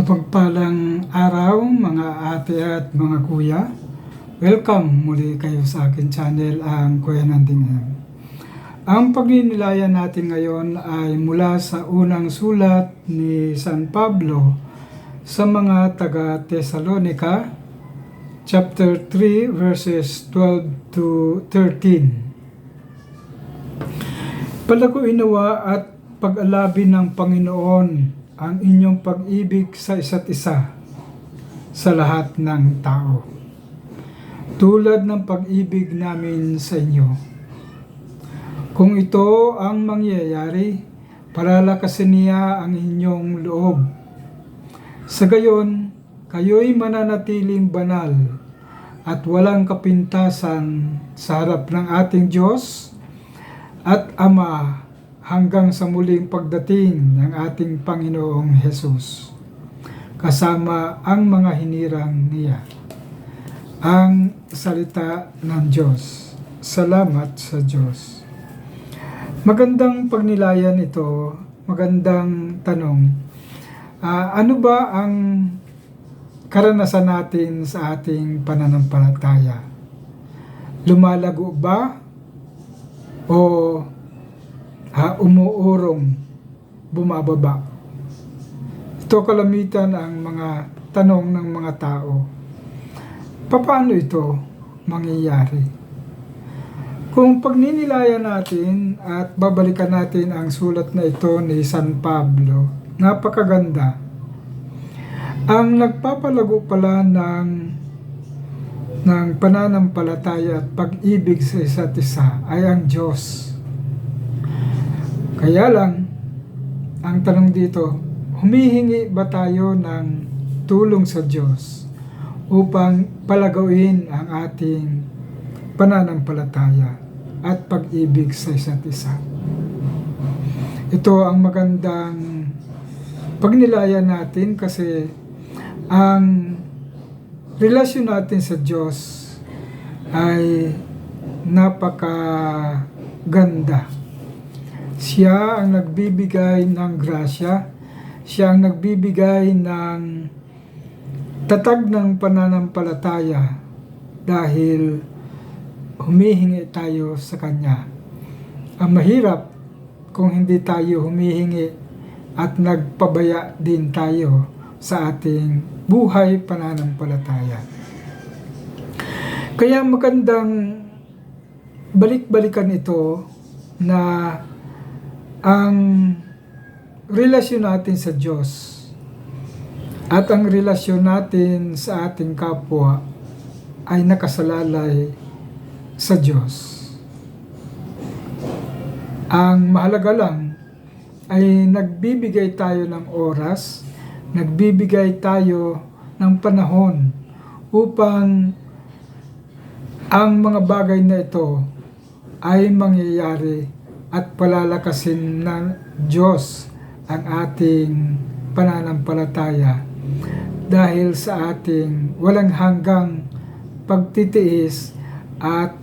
Mapagpalang araw mga ate at mga kuya. Welcome muli kayo sa akin channel ang Kuya Nanding M. Ang pagninilayan natin ngayon ay mula sa unang sulat ni San Pablo sa mga taga Thessalonica chapter 3 verses 12 to 13. Palaguin nawa at pag-alabin ng Panginoon ang inyong pag-ibig sa isa't isa sa lahat ng tao. Tulad ng pag-ibig namin sa inyo. Kung ito ang mangyayari, palalakasin niya ang inyong loob. Sa gayon, kayo'y mananatiling banal at walang kapintasan sa harap ng ating Diyos at Ama hanggang sa muling pagdating ng ating Panginoong Hesus kasama ang mga hinirang niya. Ang salita ng Diyos. Salamat sa Diyos. Magandang pagnilayan ito, magandang tanong. Ah, ano ba ang karanasan natin sa ating pananampalataya? Lumalago ba? O ha, umuurong bumababa. Ito kalamitan ang mga tanong ng mga tao. Paano ito mangyayari? Kung pagninilayan natin at babalikan natin ang sulat na ito ni San Pablo, napakaganda. Ang nagpapalago pala ng ng pananampalataya at pag-ibig sa isa't isa ay ang Diyos. Kaya lang, ang tanong dito, humihingi ba tayo ng tulong sa Diyos upang palagawin ang ating pananampalataya at pag-ibig sa isa't isa? Ito ang magandang pagnilayan natin kasi ang relasyon natin sa Diyos ay napakaganda. Siya ang nagbibigay ng grasya. Siya ang nagbibigay ng tatag ng pananampalataya dahil humihingi tayo sa Kanya. Ang mahirap kung hindi tayo humihingi at nagpabaya din tayo sa ating buhay pananampalataya. Kaya magandang balik-balikan ito na ang relasyon natin sa Diyos at ang relasyon natin sa ating kapwa ay nakasalalay sa Diyos. Ang mahalaga lang ay nagbibigay tayo ng oras, nagbibigay tayo ng panahon upang ang mga bagay na ito ay mangyayari at palalakasin ng Diyos ang ating pananampalataya dahil sa ating walang hanggang pagtitiis at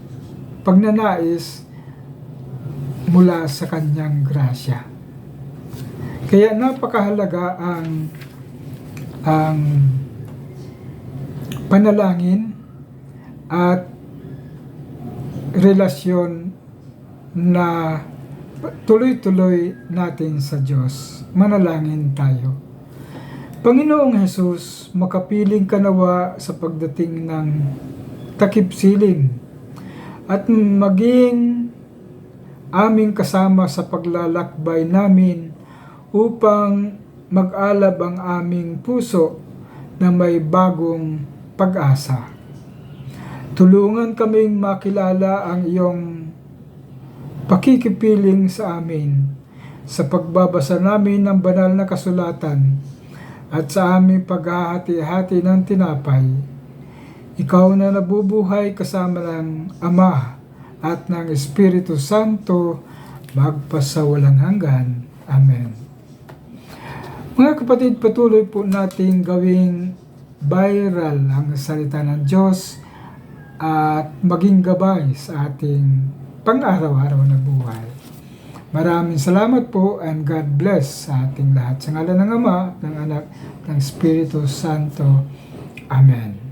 pagnanais mula sa kanyang grasya. Kaya napakahalaga ang ang panalangin at relasyon na tuloy-tuloy natin sa Diyos. Manalangin tayo. Panginoong Hesus, makapiling ka nawa sa pagdating ng takip siling at maging aming kasama sa paglalakbay namin upang mag-alab ang aming puso na may bagong pag-asa. Tulungan kaming makilala ang iyong pakikipiling sa amin sa pagbabasa namin ng banal na kasulatan at sa aming paghahati-hati ng tinapay. Ikaw na nabubuhay kasama ng Ama at ng Espiritu Santo magpasawalang hanggan. Amen. Mga kapatid, patuloy po nating gawing viral ang salita ng Diyos at maging gabay sa ating pang-araw-araw na buhay. Maraming salamat po and God bless sa ating lahat. Sa ngalan ng Ama, ng Anak, ng Espiritu Santo. Amen.